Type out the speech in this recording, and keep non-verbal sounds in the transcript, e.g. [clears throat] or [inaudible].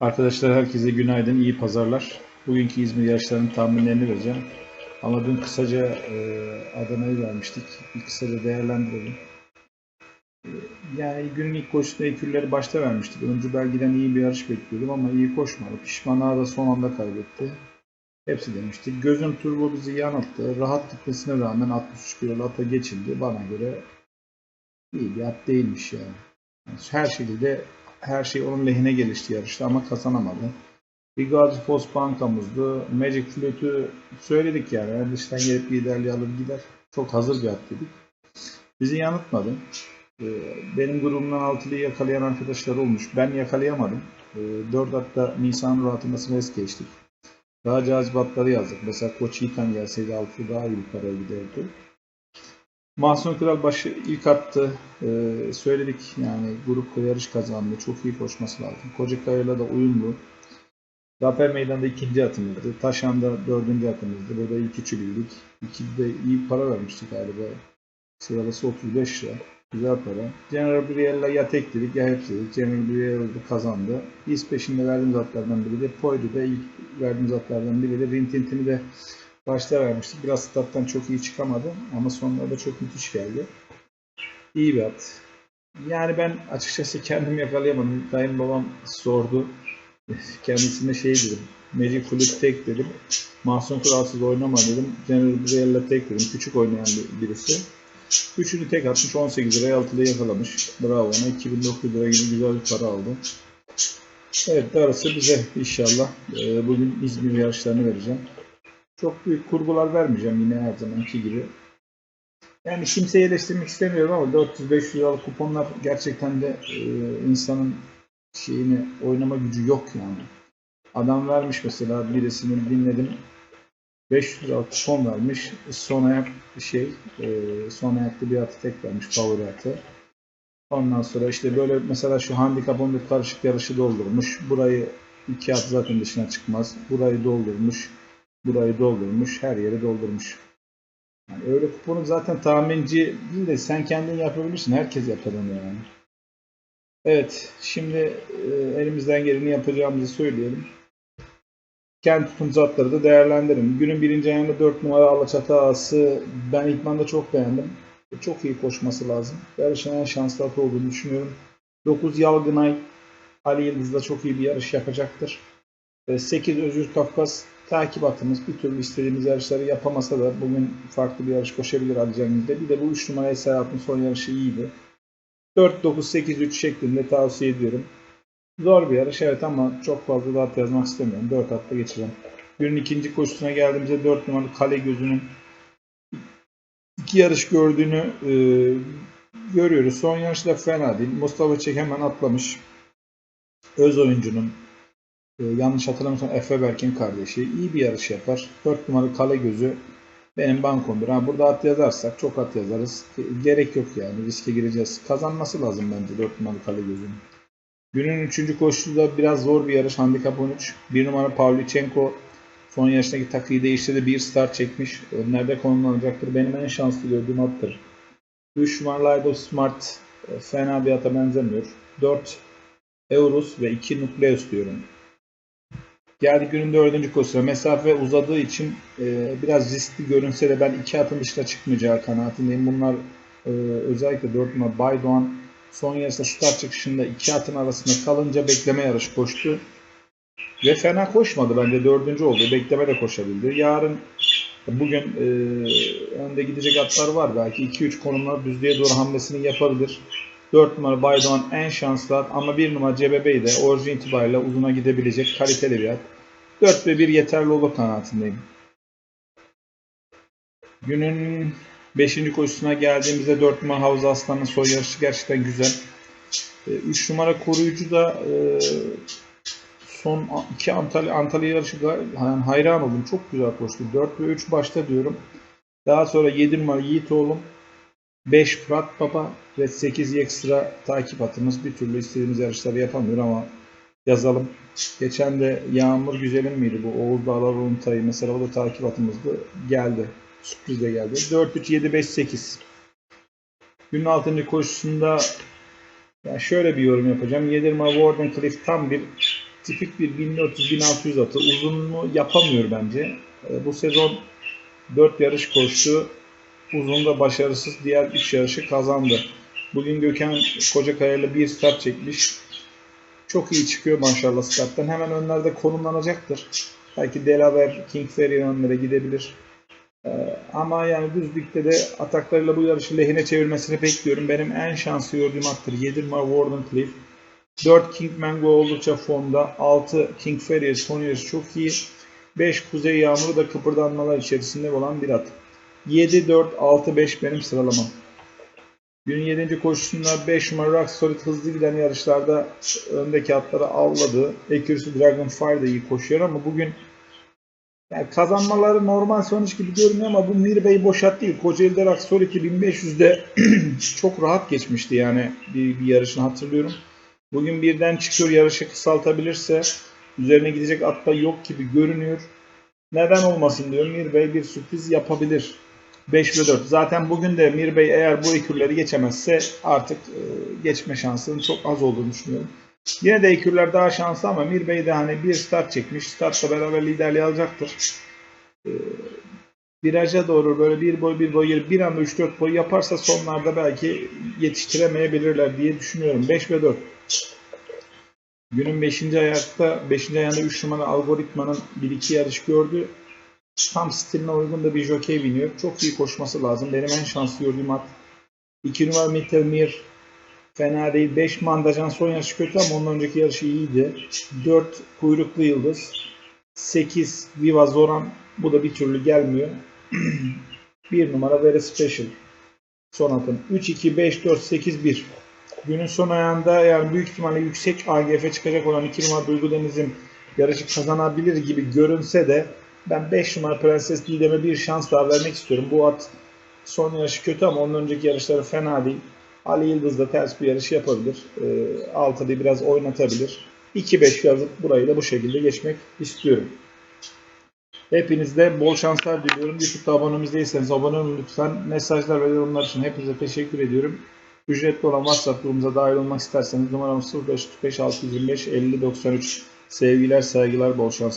Arkadaşlar herkese günaydın, iyi pazarlar. Bugünkü İzmir yarışlarının tahminlerini vereceğim. Ama dün kısaca e, Adana'yı vermiştik. Bir kısaca değerlendirelim. E, yani günün ilk koşusunda ekürleri başta vermiştik. Öncü belgiden iyi bir yarış bekliyordum ama iyi koşmadı. Pişmanlığa da son anda kaybetti. Hepsi demiştik. Gözüm turbo bizi yanılttı. Rahat gitmesine rağmen 63 kilo ata geçildi. Bana göre iyi bir at değilmiş yani. Yani her şekilde her şey onun lehine gelişti yarışta ama kazanamadı. Bir Gazi Fos bankamızdı. Magic Flute'ü söyledik yani. Yani dıştan gelip liderliği alır gider. Çok hazır bir at dedik. Bizi yanıltmadı. Ee, Benim grubumdan altılıyı yakalayan arkadaşlar olmuş. Ben yakalayamadım. 4 hatta Nisan rahatlamasını es geçtik. Daha cazip atları yazdık. Mesela Koç Yiğitan gelseydi altı daha iyi bir paraya giderdi. Mahsun Kral başı ilk attı. Ee, söyledik yani grup yarış kazandı. Çok iyi koşması lazım. Kocakaya'yla da uyumlu. Zafer Meydan'da ikinci atımızdı. Taşan'da dördüncü atımızdı. Burada ilk üçü bildik. İkide iyi para vermiştik galiba. Sıralası 35 lira. Güzel para. General Brielle'la ya tek dedik ya hepsi dedik. General Brielle de kazandı. İz peşinde verdiğimiz atlardan biri de Poydu da ilk verdiğimiz atlardan biri de Rintintin'i de başta vermiştik. Biraz stat'tan çok iyi çıkamadı ama sonlarda çok müthiş geldi. İyi bir at. Yani ben açıkçası kendim yakalayamadım. Dayım babam sordu. Kendisine şey dedim. Magic Flip tek dedim. Mahsun Kuralsız oynama dedim. General Briella tek dedim. Küçük oynayan bir, birisi. Üçünü tek atmış. 18 liraya altılı yakalamış. Bravo ona. 2009 lira gibi güzel bir para aldı. Evet darısı bize inşallah. Ee, bugün İzmir yarışlarını vereceğim. Çok büyük kurgular vermeyeceğim yine her zamanki gibi. Yani kimseyi eleştirmek istemiyorum ama 400-500 liralık kuponlar gerçekten de e, insanın şeyini oynama gücü yok yani. Adam vermiş mesela birisini dinledim. 500 liralık kupon vermiş. Son ayak şey. E, son ayakta bir atı tek vermiş. Favori atı. Ondan sonra işte böyle mesela şu handikapın bir karışık yarışı doldurmuş. Burayı iki at zaten dışına çıkmaz. Burayı doldurmuş. Burayı doldurmuş. Her yeri doldurmuş. Yani öyle kuponu zaten tahminci değil de sen kendin yapabilirsin. Herkes yapar onu yani. Evet. Şimdi e, elimizden geleni yapacağımızı söyleyelim. Kendi tutumcu atları da değerlendirin. Günün birinci ayında 4 numara Alaçatı Ağası ben İkman'da çok beğendim. Çok iyi koşması lazım. Yarışın en şanslı atı olduğunu düşünüyorum. 9 Yalgınay Ali Yıldız'da çok iyi bir yarış yapacaktır. 8 Özgür Kafkas takip atımız. Bir türlü istediğimiz yarışları yapamasa da bugün farklı bir yarış koşabilir Ali Cemil'de. Bir de bu 3 numara Serhat'ın son yarışı iyiydi. 4-9-8-3 şeklinde tavsiye ediyorum. Zor bir yarış evet ama çok fazla da at yazmak istemiyorum. 4 atla geçeceğim. Günün ikinci koşusuna geldiğimizde 4 numaralı Kale Gözü'nün iki yarış gördüğünü e, görüyoruz. Son yarışta fena değil. Mustafa Çek hemen atlamış. Öz oyuncunun e, yanlış hatırlamıyorsam Efe Berk'in kardeşi. iyi bir yarış yapar. 4 numaralı Kale Gözü benim bankomdur. Ha, burada at yazarsak çok at yazarız. E, Gerek yok yani. Riske gireceğiz. Kazanması lazım bence 4 numaralı Kale Gözü'nün. Günün 3. koşusu da biraz zor bir yarış. Handikap 13. 1 numara Pavlyuchenko son yarıştaki takıyı değiştirdi. Bir start çekmiş. Önlerde konumlanacaktır. Benim en şanslı gördüğüm attır. 3 numara Lido Smart e, fena bir ata benzemiyor. 4 Eurus ve 2 Nucleus diyorum. Geldi günün dördüncü koşusuna. Mesafe uzadığı için e, biraz riskli görünse de ben iki atın dışına çıkmayacağı kanaatindeyim. Bunlar e, özellikle 4 numara Baydoğan son yarışta start çıkışında iki atın arasında kalınca bekleme yarışı koştu. Ve fena koşmadı bence. Dördüncü oldu. Bekleme de koşabildi. Yarın bugün e, önde gidecek atlar var. Belki 2-3 konumlar düzlüğe doğru hamlesini yapabilir. 4 numara Baydoğan en şanslı at ama 1 numara CBB'yi de orijin itibariyle uzuna gidebilecek kaliteli bir at. 4 ve 1 yeterli olur kanaatindeyim. Günün 5. koşusuna geldiğimizde 4 numara Havuz Aslan'ın soy yarışı gerçekten güzel. 3 numara koruyucu da e, son iki Antalya, Antalya yarışı yani hayran oldum. Çok güzel koştu. 4 ve 3 başta diyorum. Daha sonra 7 numara Yiğit oğlum. 5 Fırat Baba ve 8 ekstra takip atımız. Bir türlü istediğimiz yarışları yapamıyor ama yazalım. Geçen de Yağmur Güzelim miydi bu? Oğuz Dağlar Ununtay'ı mesela o da takip atımızdı. Geldi. Sürpriz de geldi. 4, 3, 7, 5, 8. Günün 6. koşusunda yani şöyle bir yorum yapacağım. 7 numara Warden Cliff tam bir tipik bir 1400-1600 atı. Uzunluğu yapamıyor bence. E, bu sezon 4 yarış koştu. Uzunda başarısız diğer 3 yarışı kazandı. Bugün Gökhan Kocakaya ile bir start çekmiş. Çok iyi çıkıyor maşallah starttan. Hemen önlerde konumlanacaktır. Belki Delaware, King Ferry önlere gidebilir. Ee, ama yani düzlükte de ataklarıyla bu yarışı lehine çevirmesini bekliyorum. Benim en şanslı gördüğüm attır. 7 numara Warden Cliff. 4 King Mango oldukça formda. 6 King Ferry son yarışı çok iyi. 5 Kuzey Yağmuru da kıpırdanmalar içerisinde olan bir at. 7, 4, 6, 5 benim sıralamam. Günün 7. koşusunda 5 numara Rock Solid hızlı giden yarışlarda öndeki atları avladı. Accuracy Dragonfire da iyi koşuyor ama bugün yani kazanmaları normal sonuç gibi görünüyor ama bu Mirbey boşat değil. Kocaeli'de Rock Solid 1500'de [clears throat] çok rahat geçmişti yani bir, bir yarışını hatırlıyorum. Bugün birden çıkıyor yarışı kısaltabilirse üzerine gidecek at da yok gibi görünüyor. Neden olmasın diyorum. Mirbey bir sürpriz yapabilir. 5 ve 4. Zaten bugün de Mirbey eğer bu ekürleri geçemezse artık e, geçme şansının çok az olduğunu düşünüyorum. Yine de ekürler daha şanslı ama Mirbey de hani bir start çekmiş. Startla beraber liderliği alacaktır. E, viraja doğru böyle bir boy bir boy bir anda 3-4 boy yaparsa sonlarda belki yetiştiremeyebilirler diye düşünüyorum. 5 ve 4. Günün 5. ayakta 5. ayağında 3 numara algoritmanın 1-2 yarış gördü. Tam stiline uygun da bir jokey biniyor. Çok iyi koşması lazım. Benim en şanslı gördüğüm at. 2 numara Mittelmir fena değil. 5 Mandacan son yarışı kötü ama ondan önceki yarışı iyiydi. 4 Kuyruklu Yıldız. 8 Viva Zoran. Bu da bir türlü gelmiyor. [clears throat] 1 numara Very Special. Son atım. 3, 2, 5, 4, 8, 1. Günün son ayağında yani büyük ihtimalle yüksek AGF çıkacak olan 2 numara Duygu Deniz'in yarışı kazanabilir gibi görünse de ben 5 numara Prenses Didem'e bir şans daha vermek istiyorum. Bu at son yarışı kötü ama ondan önceki yarışları fena değil. Ali Yıldız da ters bir yarış yapabilir. E, altıda biraz oynatabilir. 2-5 yazıp burayı da bu şekilde geçmek istiyorum. Hepinizde bol şanslar diliyorum. YouTube'da abonemiz değilseniz abone olun lütfen. Mesajlar ve yorumlar için hepinize teşekkür ediyorum. Ücretli olan WhatsApp grubumuza dahil olmak isterseniz numaramız 0535 625 50 93. Sevgiler, saygılar, bol şans.